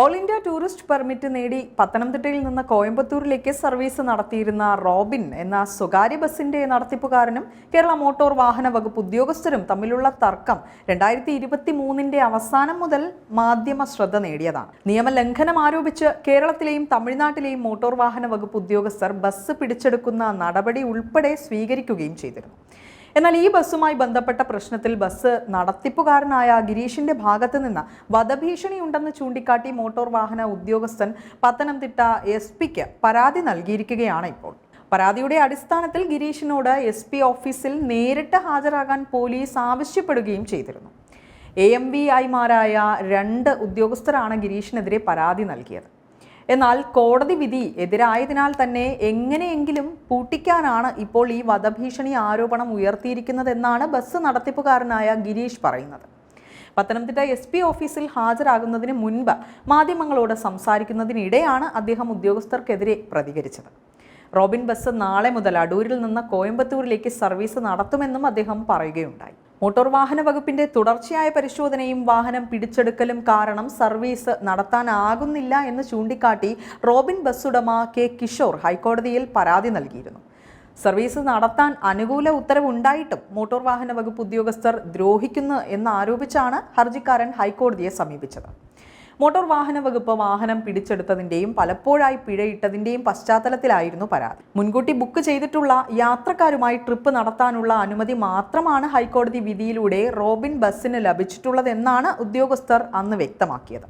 All India tourist permit നേടി പത്തനംതിട്ടയിൽ നിന്ന് കോയമ്പത്തൂരിലേക്ക് സർവീസ് നടത്തിയിരുന്ന റോബിൻ എന്ന സ്വകാര്യ ബസിന്റെ നടത്തിപ്പുകാരനും കേരള മോട്ടോർ വാഹന വകുപ്പ് ഉദ്യോഗസ്ഥരും തമ്മിലുള്ള തർക്കം രണ്ടായിരത്തി ഇരുപത്തി മൂന്നിന്റെ അവസാനം മുതൽ മാധ്യമ ശ്രദ്ധ നേടിയതാണ്. നിയമലംഘനം ആരോപിച്ച് കേരളത്തിലെയും തമിഴ്നാട്ടിലെയും മോട്ടോർ വാഹന വകുപ്പ് ഉദ്യോഗസ്ഥർ ബസ് പിടിച്ചെടുക്കുന്ന നടപടി ഉൾപ്പെടെ സ്വീകരിക്കുകയും ചെയ്തിരുന്നു. എന്നാൽ ഈ ബസ്സുമായി ബന്ധപ്പെട്ട പ്രശ്നത്തിൽ ബസ് നടത്തിപ്പുകാരനായ ഗിരീഷിന്റെ ഭാഗത്ത് നിന്ന് വധഭീഷണി ഉണ്ടെന്ന് ചൂണ്ടിക്കാട്ടി മോട്ടോർ വാഹന ഉദ്യോഗസ്ഥൻ പത്തനംതിട്ട എസ് പിക്ക് പരാതി നൽകിയിരിക്കുകയാണ് ഇപ്പോൾ. പരാതിയുടെ അടിസ്ഥാനത്തിൽ ഗിരീഷിനോട് എസ് പി ഓഫീസിൽ നേരിട്ട് ഹാജരാകാൻ പോലീസ് ആവശ്യപ്പെടുകയും ചെയ്തിരുന്നു. എ എം വി ഐമാരായ രണ്ട് ഉദ്യോഗസ്ഥരാണ് ഗിരീഷിനെതിരെ പരാതി നൽകിയത്. എന്നാൽ കോടതി വിധി എതിരായതിനാൽ തന്നെ എങ്ങനെയെങ്കിലും പൂട്ടിക്കാനാണ് ഇപ്പോൾ ഈ വധഭീഷണി ആരോപണം ഉയർത്തിയിരിക്കുന്നതെന്നാണ് ബസ് നടത്തിപ്പുകാരനായ ഗിരീഷ് പറയുന്നത്. പത്തനംതിട്ട എസ് പി ഓഫീസിൽ ഹാജരാകുന്നതിന് മുൻപ് മാധ്യമങ്ങളോട് സംസാരിക്കുന്നതിനിടെയാണ് അദ്ദേഹം ഉദ്യോഗസ്ഥർക്കെതിരെ പ്രതികരിച്ചത്. റോബിൻ ബസ് നാളെ മുതൽ അടൂരിൽ നിന്ന് കോയമ്പത്തൂരിലേക്ക് സർവീസ് നടത്തുമെന്നും അദ്ദേഹം പറയുകയുണ്ടായി. മോട്ടോർ വാഹന വകുപ്പിന്റെ തുടർച്ചയായ പരിശോധനയും വാഹനം പിടിച്ചെടുക്കലും കാരണം സർവീസ് നടത്താനാകുന്നില്ല എന്ന് ചൂണ്ടിക്കാട്ടി റോബിൻ ബസ്സുടമ കെ കിഷോർ ഹൈക്കോടതിയിൽ പരാതി നൽകിയിരുന്നു. സർവീസ് നടത്താൻ അനുകൂല ഉത്തരവുണ്ടായിട്ടും മോട്ടോർ വാഹന വകുപ്പ് ഉദ്യോഗസ്ഥർ ദ്രോഹിക്കുന്നു എന്നാരോപിച്ചാണ് ഹർജിക്കാരൻ ഹൈക്കോടതിയെ സമീപിച്ചത്. മോട്ടോർ വാഹന വകുപ്പ് വാഹനം പിടിച്ചെടുത്തതിന്റെയും പലപ്പോഴായി പിഴയിട്ടതിന്റെയും പശ്ചാത്തലത്തിലായിരുന്നു പരാതി. മുൻകൂട്ടി ബുക്ക് ചെയ്തിട്ടുള്ള യാത്രക്കാരുമായി ട്രിപ്പ് നടത്താനുള്ള അനുമതി മാത്രമാണ് ഹൈക്കോടതി വിധിയിലൂടെ റോബിൻ ബസ്സിന് ലഭിച്ചിട്ടുള്ളതെന്നാണ് ഉദ്യോഗസ്ഥർ അന്ന് വ്യക്തമാക്കിയത്.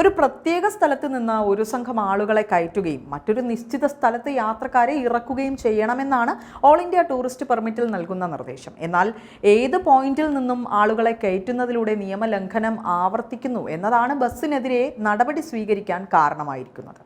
ഒരു പ്രത്യേക സ്ഥലത്ത് നിന്ന് ഒരു സംഘം ആളുകളെ കയറ്റുകയും മറ്റൊരു നിശ്ചിത സ്ഥലത്ത് യാത്രക്കാരെ ഇറക്കുകയും ചെയ്യണമെന്നാണ് ഓൾ ഇന്ത്യ ടൂറിസ്റ്റ് പെർമിറ്റിൽ നൽകുന്ന നിർദ്ദേശം. എന്നാൽ ഏത് പോയിന്റിൽ നിന്നും ആളുകളെ കയറ്റുന്നതിലൂടെ നിയമലംഘനം ആവർത്തിക്കുന്നു എന്നതാണ് ബസ്സിനെതിരെ നടപടി സ്വീകരിക്കാൻ കാരണമായിരിക്കുന്നത്.